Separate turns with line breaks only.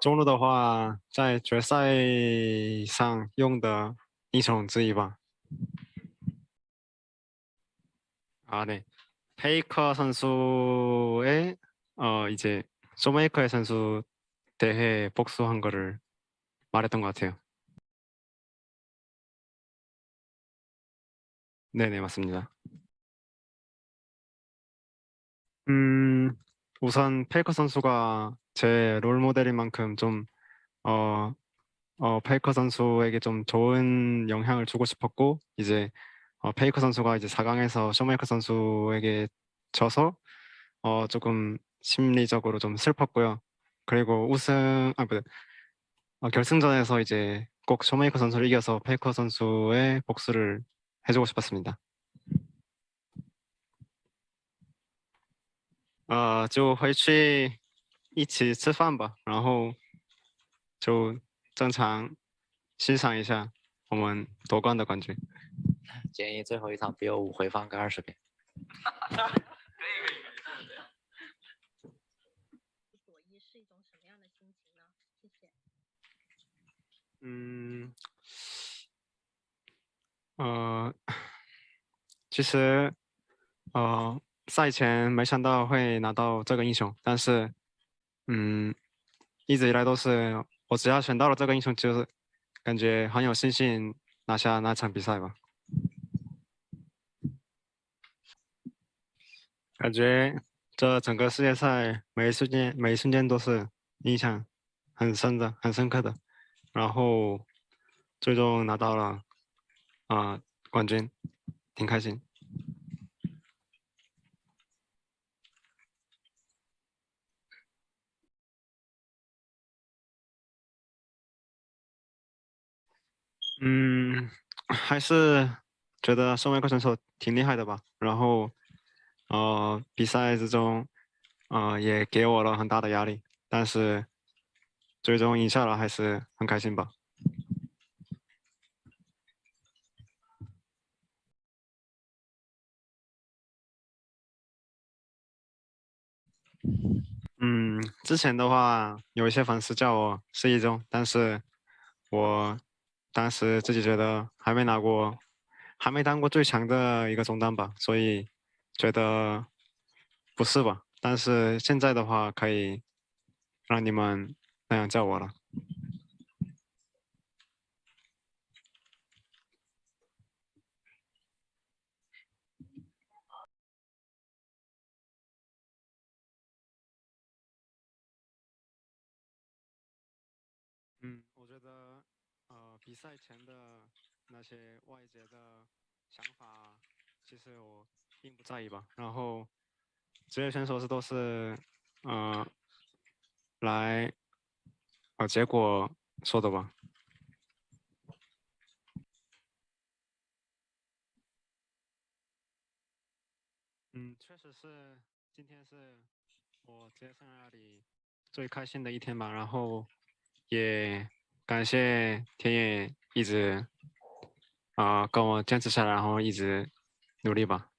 中路的话，在决赛上用的英雄之一吧。 아, 네. 페이커 선수의 어 이제 쇼메이커의 선수 대회 복수한 거를 말했던 것 같아요. 네네 맞습니다. 음 우선 페이커 선수가 제 롤 모델인 만큼 좀 어, 어 페이커 선수에게 좀 좋은 영향을 주고 싶었고 이제 어, 페이커 선수가 이제 4강에서 쇼메이커 선수에게 져서 어, 조금 심리적으로 좀 슬펐고요. 그리고 우승 아 뭐, 어, 결승전에서 이제 꼭 쇼메이커 선수를 이겨서 페이커 선수의 복수를 해주고 싶었습니다. 呃，就回去一起吃饭吧，然后就正常欣赏一下我们夺冠的冠军。
建议最后一场 BO 五回放个二十遍。
左一是一种什么样的心情呢？谢谢。
嗯，呃，其实，呃，赛前没想到会拿到这个英雄，但是，嗯，一直以来都是我只要选到了这个英雄，就是感觉很有信心拿下那场比赛吧。感觉这整个世界赛每一瞬间每一瞬间都是印象很深的、很深刻的。然后最终拿到了啊、冠军，挺开心。嗯，还是觉得身为一个选手挺厉害的吧。然后，呃，比赛之中，呃，也给我了很大的压力，但是最终赢下了，还是很开心吧。嗯，之前的话有一些粉丝叫我失忆中，但是我当时自己觉得还没拿过，还没当过最强的一个中单吧，所以觉得不是吧。但是现在的话，可以让你们那样叫我了。嗯，我觉得比赛前的那些外界的想法，其实我并不在意吧。然后职业选手是都是呃来呃结果说的吧。嗯，确实是，今天是我职业生涯里最开心的一天吧。然后也感谢天野一直啊、跟我坚持下来，然后一直努力吧。